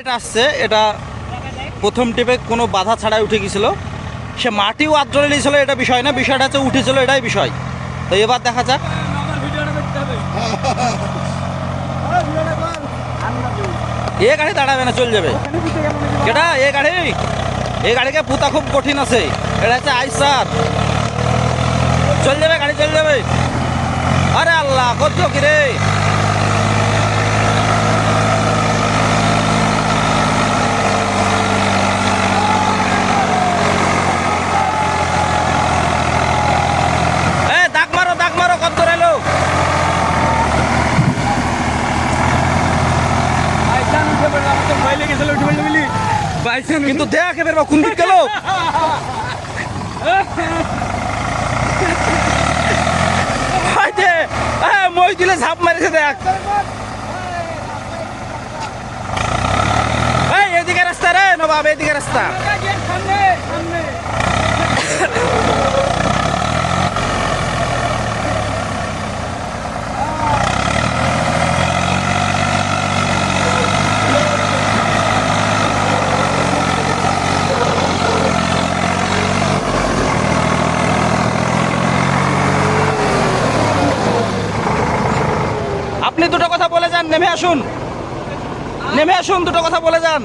এটা আসছে, এটা প্রথম টিপে কোনো বাধা ছাড়াই উঠে গেছিল সে মাটিও আদ্রে নিয়েছিল, এটা বিষয় না, বিষয়টা হচ্ছে উঠেছিল, এটাই বিষয়। তো এবার দেখা যাক। এ গাড়ি দাঁড়াবে না, চল যাবে। এটা এ গাড়ি? এই গাড়িকে পুতা খুব কঠিন আছে। এটা হচ্ছে আইসার। চল যাবে, গাড়ি চল যাবে। আরে আল্লাহ করছ কি রে? কিন্তু দেখ এবার কোন দিক গেল। মই ঝাপ মারিছে দেখ। এদিকে রাস্তা রে নবাব, এদিকে রাস্তা। আপনি দুটো কথা বলে যান নেমে আসুন। নেমে আসুন দুটো কথা বলে যান।